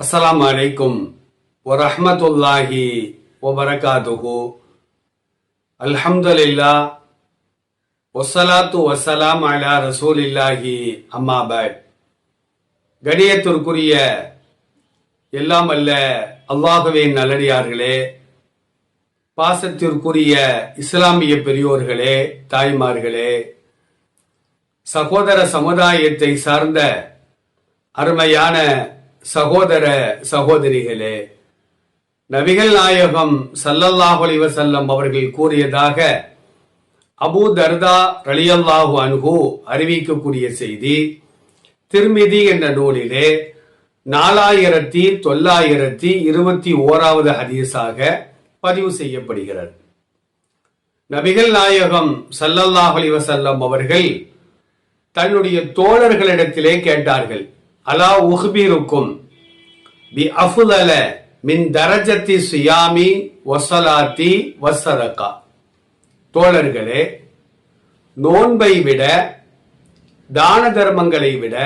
அஸ்லாம் வலைக்கும் வரஹ்மத்துல்லாஹி வபரகாதுஹு. அல்ஹம்துலில்லா ஒசலாத்து வசலாம் அலா ரசூலில்லாஹி அம்மா பாத் கணியத்திற்குரிய எல்லாம் அல்ல அல்லாஹுவின் நல்லடியார்களே பாசத்திற்குரிய இஸ்லாமிய பெரியோர்களே தாய்மார்களே சகோதர சமுதாயத்தை சார்ந்த அருமையான சகோதர சகோதரிகளே நபிகள் நாயகம் சல்லல்லாஹலி வசல்லம் அவர்கள் கூறியதாக அபு தர்தா ரலியல்லாஹு அனுகு அறிவிக்கக்கூடிய செய்தி திருமிதி என்ற நூலிலே நாலாயிரத்தி தொள்ளாயிரத்தி இருபத்தி ஓராவது ஹதீஸாக பதிவு செய்யப்படுகிறது. நபிகள் நாயகம் சல்லல்லாஹலி வசல்லம் அவர்கள் தன்னுடைய தோழர்களிடத்திலே கேட்டார்கள் அலா உஹ்பிருக்கும். பி அஃதல மின் தரஜத்தி சுயாமி ஒசலாத்தி வசதக்கா தோழர்களே நோன்பை விட தான தர்மங்களை விட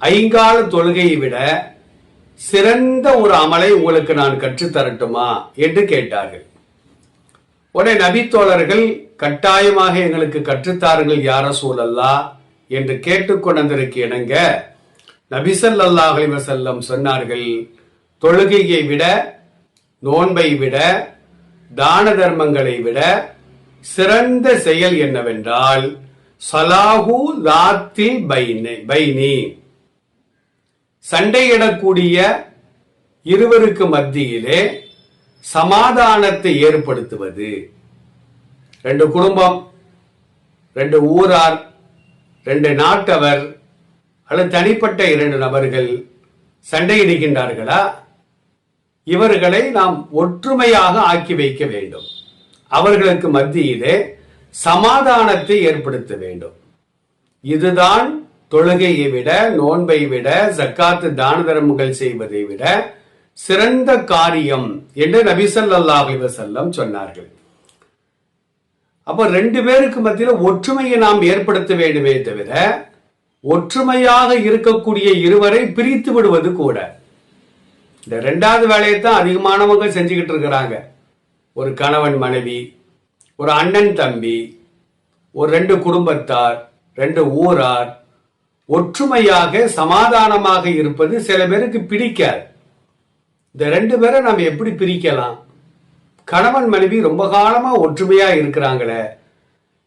ஐங்கால தொழுகையை விட சிறந்த ஒரு அமலை உங்களுக்கு நான் கற்றுத்தரட்டுமா என்று கேட்டார்கள். உடனே நபி தோழர்கள் கட்டாயமாக எங்களுக்கு கற்றுத்தாருங்கள் யார சூழல்லா என்று கேட்டுக்கொண்டதற்கு இணங்க நபிசல்லாஹ் அலைஹி வஸல்லம் சொன்னார்கள் தொழுகையை விட நோன்பை விட தான தர்மங்களை விட சிறந்த செயல் என்னவென்றால் சலாஹு லாத்தில் பைனி பைனி. சண்டையிடக்கூடிய இருவருக்கு மத்தியிலே சமாதானத்தை ஏற்படுத்துவது. ரெண்டு குடும்பம் ரெண்டு ஊரார் ரெண்டு நாட்டவர் அல்லது தனிப்பட்ட இரண்டு நபர்கள் சண்டையிடுகின்றார்களா இவர்களை நாம் ஒற்றுமையாக ஆக்கி வைக்க வேண்டும். அவர்களுக்கு மத்தியிலே சமாதானத்தை ஏற்படுத்த வேண்டும். இதுதான் தொழுகையை விட நோன்பை விட ஜக்காத்து தான தர்மங்கள் செய்வதை விட சிறந்த காரியம் என்று நபிசல்லாஹ் அலைஹி சொன்னார்கள். அப்ப ரெண்டு பேருக்கு மத்தியில் ஒற்றுமையை நாம் ஏற்படுத்த வேண்டுமே தவிர ஒற்றுமையாக இருக்கக்கூடிய இருவரை பிரித்து விடுவது கூட. இந்த ரெண்டாவது வேலையை தான் அதிகமானவங்க செஞ்சுக்கிட்டு இருக்கிறாங்க. ஒரு கணவன் மனைவி ஒரு அண்ணன் தம்பி ஒரு ரெண்டு குடும்பத்தார் ரெண்டு ஊரார் ஒற்றுமையாக சமாதானமாக இருப்பது சில பேருக்கு பிடிக்காது. இந்த ரெண்டு பேரை நம்ம எப்படி பிரிக்கலாம்? கணவன் மனைவி ரொம்ப காலமாக ஒற்றுமையாக இருக்கிறாங்களே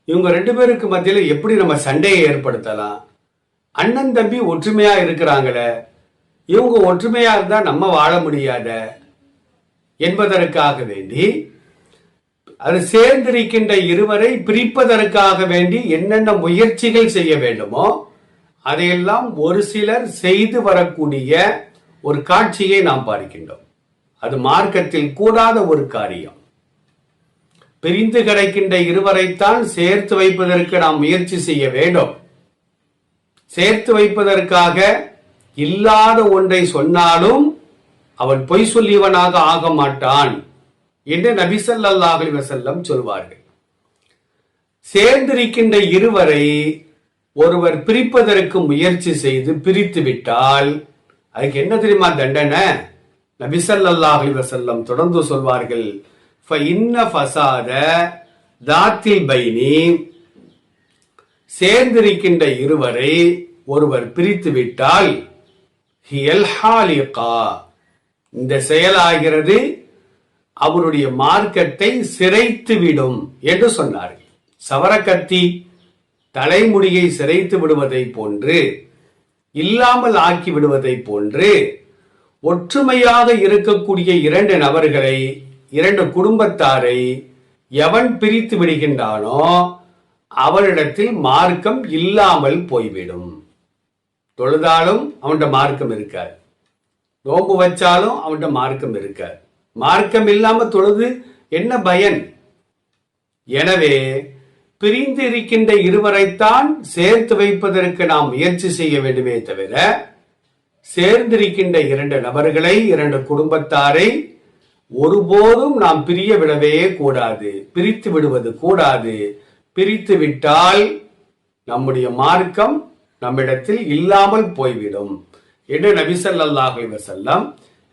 இவங்க ரெண்டு பேருக்கு மத்தியில் எப்படி நம்ம சண்டையை ஏற்படுத்தலாம்? அண்ணன் தம்பி ஒற்றுமையா இருக்கிறாங்களே? இவங்க ஒற்றுமையா இருந்தா நம்ம வாழ முடியாத? என்பதற்காக வேண்டி அது சேர்ந்திருக்கின்ற இருவரை பிரிப்பதற்காக வேண்டி என்னென்ன முயற்சிகள் செய்ய வேண்டுமோ அதையெல்லாம் ஒரு சிலர் செய்து வரக்கூடிய ஒரு காட்சியை நாம் பார்க்கின்றோம். அது மார்க்கத்தில் கூடாத ஒரு காரியம். பிரிந்து கிடைக்கின்ற இருவரைத்தான் சேர்த்து வைப்பதற்கு நாம் முயற்சி செய்ய வேண்டும். சேர்த்து வைப்பதற்காக இல்லாத ஒன்றை சொன்னாலும் அவன் பொய் சொல்லியவனாக ஆக மாட்டான் என்று நபிசல்லாஹ் வசல்லம் சொல்வார்கள். சேர்ந்திருக்கின்ற இருவரை ஒருவர் பிரிப்பதற்கு முயற்சி செய்து பிரித்து விட்டால் அதுக்கு என்ன தெரியுமா தண்டனை? நபிசல்லாஹ் வசல்லம் தொடர்ந்து சொல்வார்கள் இன்ன ஃபசாத தாத்தில் பைனி சேர்ந்திருக்கின்ற இருவரை ஒருவர் பிரித்து விட்டால் ஹியல்ஹாலிகா இந்த செயலாகிறது அவருடைய மார்க்கத்தை சிறைத்து விடும் என்று சொன்னார்கள். சவரக்கத்தி தலைமுடியை சிறைத்து விடுவதை போன்று இல்லாமல் ஆக்கி விடுவதை போன்று ஒற்றுமையாக இருக்கக்கூடிய இரண்டு நபர்களை இரண்டு குடும்பத்தாரை எவன் பிரித்து விடுகின்றானோ அவனிடத்தில் மார்க்கம் இல்லாமல் போய்விடும். தொழுதாலும் அவன்கிட்ட மார்க்கம் இருக்காது. நோம்பு வச்சாலும் அவன்கிட்ட மார்க்கம் இருக்காது. மார்க்கம் இல்லாம தொழுது என்ன பயன்? எனவே பிரிந்து இருக்கின்ற இருவரைத்தான் சேர்த்து வைப்பதற்கு நாம் முயற்சி செய்ய வேண்டுமே தவிர சேர்ந்திருக்கின்ற இரண்டு நபர்களை இரண்டு குடும்பத்தாரை ஒருபோதும் நாம் பிரிய விடவே கூடாது பிரித்து விடுவது கூடாது. பிரித்து விட்டால் நம்முடைய மார்க்கம் நம்மிடத்தில் இல்லாமல் போய்விடும். என்று நபிசல்லாஹி வசல்லம்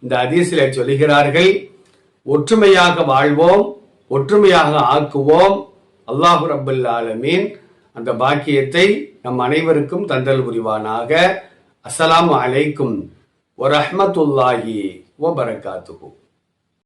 இந்த ஹதீஸிலே சொல்கிறார்கள் ஒற்றுமையாக வாழ்வோம் ஒற்றுமையாக ஆக்குவோம். அல்லாஹு ரபுல் ஆலமீன் அந்த பாக்கியத்தை நம் அனைவருக்கும் தந்தல் புரிவானாக. அஸ்லாம் அலைக்கும் வரஹ்மத்துல்லாஹி பரகாத்துகும்